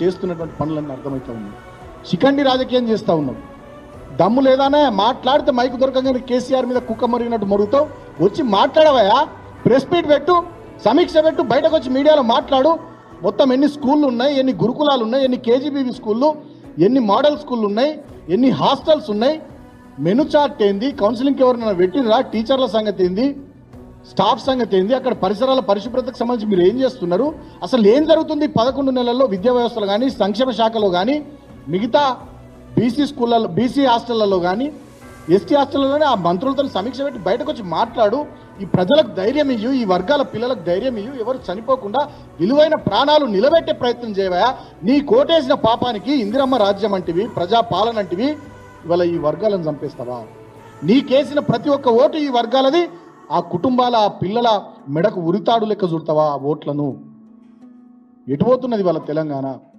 చేస్తున్నటువంటి పనులన్నీ అర్థమవుతా ఉన్నాయి. చికండి రాజకీయం చేస్తూ ఉన్నావు. దమ్ము లేదానే మాట్లాడితే మైకు దొరకగానే కేసీఆర్ మీద కుక్క మరిగినట్టు మరుగుతావు. వచ్చి మాట్లాడవయా ప్రెస్ మీట్ పెట్టు సమీక్ష పెట్టు బయటకు వచ్చి మీడియాలో మాట్లాడు. మొత్తం ఎన్ని స్కూళ్ళు ఉన్నాయి ఎన్ని గురుకులాలు ఉన్నాయి ఎన్ని కేజీబీవీ స్కూళ్ళు ఎన్ని మోడల్ స్కూళ్ళు ఉన్నాయి ఎన్ని హాస్టల్స్ ఉన్నాయి. మెను చార్ట్ ఏంది కౌన్సిలింగ్కి ఎవరైనా పెట్టినరా టీచర్ల సంగతి ఏంది? స్టాఫ్ సంగతి ఏంది? అక్కడ పరిసరాల పరిశుభ్రతకు సంబంధించి మీరు ఏం చేస్తున్నారు? అసలు ఏం జరుగుతుంది? పదకొండు నెలల్లో విద్యా వ్యవస్థలో కానీ సంక్షేమ శాఖలో కానీ మిగతా బీసీ స్కూళ్ళలో బీసీ హాస్టళ్ళలో కానీ ఎస్టీ హాస్టళ్ళలోనే ఆ మంత్రులతో సమీక్ష పెట్టి బయటకు వచ్చి మాట్లాడు. ఈ ప్రజలకు ధైర్యం ఇయ్యు ఈ వర్గాల పిల్లలకు ధైర్యం ఇయ్యు. ఎవరు చనిపోకుండా విలువైన ప్రాణాలు నిలబెట్టే ప్రయత్నం చేయవా నీ కోటేసిన పాపానికి ఇందిరమ్మ రాజ్యం అంటివి ప్రజా పాలన అంటివి. ఇవాళ ఈ వర్గాలను చంపేస్తావా? నీకేసిన ప్రతి ఒక్క ఓటు ఈ వర్గాలది. ఆ కుటుంబాల ఆ పిల్లల మెడకు ఉరితాడు లెక్క చూడతావా ఆ ఓట్లను? ఎటుపోతున్నది వాళ్ళ తెలంగాణ?